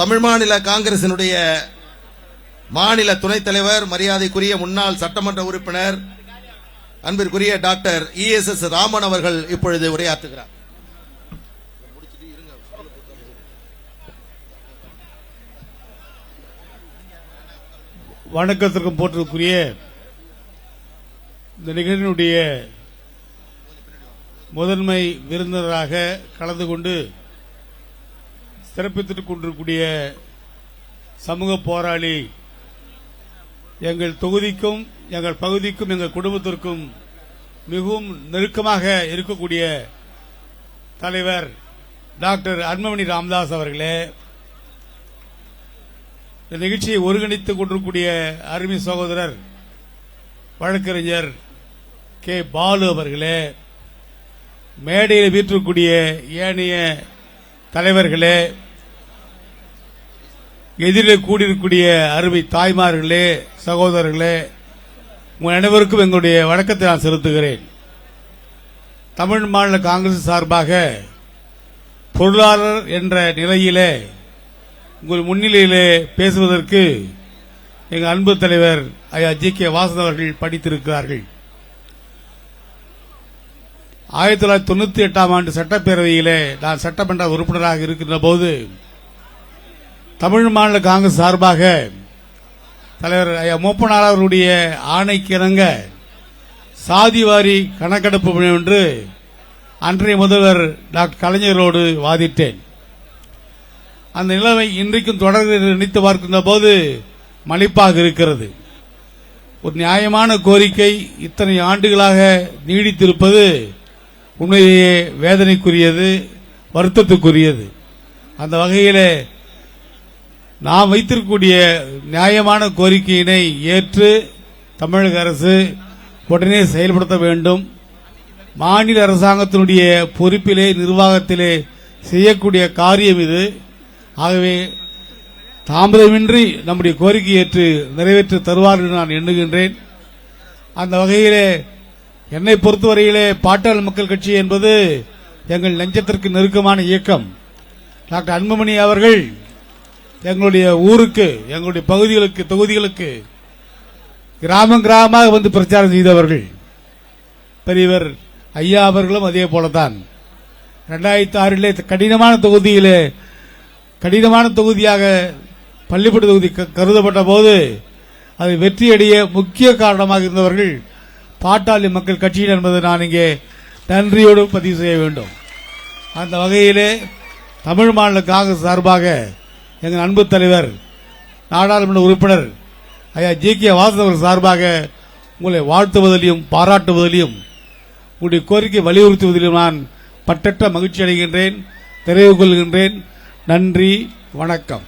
தமிழ் மாநில காங்கிரசினுடைய மாநில துணைத் தலைவர் மரியாதைக்குரிய முன்னாள் சட்டமன்ற உறுப்பினர் அன்பிற்குரிய டாக்டர் இஎஸ்எஸ் ராமன் அவர்கள் இப்பொழுது உரையாற்றுகிறார். வணக்கத்திற்கும் போற்றுக்குரிய இந்த நிகழ்ச்சியினுடைய முதன்மை விருந்தினராக கலந்து கொண்டு சிறப்பித்துக் கொண்டிருக்கூடிய சமூக போராளி எங்கள் தொகுதிக்கும் எங்கள் பகுதிக்கும் எங்கள் குடும்பத்திற்கும் மிகவும் நெருக்கமாக இருக்கக்கூடிய தலைவர் டாக்டர் அன்பமணி ராமதாஸ் அவர்களே இந்த நிகழ்ச்சியை ஒருங்கிணைத்துக் கொண்டிருக்கூடிய அருமை சகோதரர் வழக்கறிஞர் கே. பாலு அவர்களே மேடையில் வீற்றக்கூடிய ஏனைய தலைவர்களே எதிரில் கூடியிருக்கக்கூடிய அருமை தாய்மார்களே சகோதரர்களே உங்கள் அனைவருக்கும் எங்களுடைய வணக்கத்தை நான் செலுத்துகிறேன். தமிழ் மாநில காங்கிரஸ் சார்பாக பொருளாளர் என்ற நிலையிலே உங்கள் முன்னிலையிலே பேசுவதற்கு எங்கள் அன்பு தலைவர் ஐயா ஜி கே வாசன் அவர்கள் படித்திருக்கிறார்கள். ஆயிரத்தி தொள்ளாயிரத்தி தொண்ணூத்தி எட்டாம் ஆண்டு சட்டப்பேரவையிலே நான் சட்டமன்ற உறுப்பினராக இருக்கின்ற போது தமிழ் மாநில காங்கிரஸ் சார்பாக தலைவர் ஐயா மூப்பனார் அவருடைய ஆணைக்கிணங்க சாதிவாரி கணக்கெடுப்பு என்று அன்றைய முதல்வர் டாக்டர் கலைஞரோடு வாதிட்டேன். அந்த நிலைமை இன்றைக்கும் தொடர்ந்து நினைத்து பார்க்கின்ற போது மலிப்பாக இருக்கிறது. ஒரு நியாயமான கோரிக்கை இத்தனை ஆண்டுகளாக நீடித்திருப்பது உண்மையிலேயே வேதனைக்குரியது வருத்தத்துக்குரியது. அந்த வகையிலே நாம் வைத்திருக்கக்கூடிய நியாயமான கோரிக்கையினை ஏற்று தமிழக அரசு உடனே செயல்படுத்த வேண்டும். மாநில அரசாங்கத்தினுடைய பொறுப்பிலே நிர்வாகத்திலே செய்யக்கூடிய காரியம் இது. ஆகவே தாமதமின்றி நம்முடைய கோரிக்கை ஏற்று நிறைவேற்றி தருவார் என்று நான் எண்ணுகின்றேன். அந்த வகையிலே என்னை பொறுத்தவரையிலே பாட்டாளி மக்கள் கட்சி என்பது எங்கள் நெஞ்சத்திற்கு நெருக்கமான இயக்கம். டாக்டர் அன்புமணி அவர்கள் எங்களுடைய ஊருக்கு எங்களுடைய பகுதிகளுக்கு தொகுதிகளுக்கு கிராமம் கிராமமாக வந்து பிரச்சாரம் செய்தவர்கள். பெரியவர் ஐயா அவர்களும் அதே போலதான். ரெண்டாயிரத்தி ஆறிலே கடினமான தொகுதியிலே கடினமான தொகுதியாக பள்ளிப்பட்டு தொகுதி க- கருதப்பட்ட போது அது வெற்றியடைய முக்கிய காரணமாக இருந்தவர்கள் பாட்டாளி மக்கள் கட்சியினர் என்பதை நான் இங்கே நன்றியோடு பதிவு செய்ய வேண்டும். அந்த வகையிலே தமிழ் மாநில காங்கிரஸ் சார்பாக எங்கள் அன்பு தலைவர் நாடாளுமன்ற உறுப்பினர் ஐயா ஜி கே வாசவர் சார்பாக உங்களை வாழ்த்துவதிலையும் பாராட்டுவதிலையும் உங்களுடைய கோரிக்கை வலியுறுத்துவதிலும் நான் பட்டற்ற மகிழ்ச்சி அடைகின்றேன் நிறைவு கொள்கின்றேன். நன்றி வணக்கம்.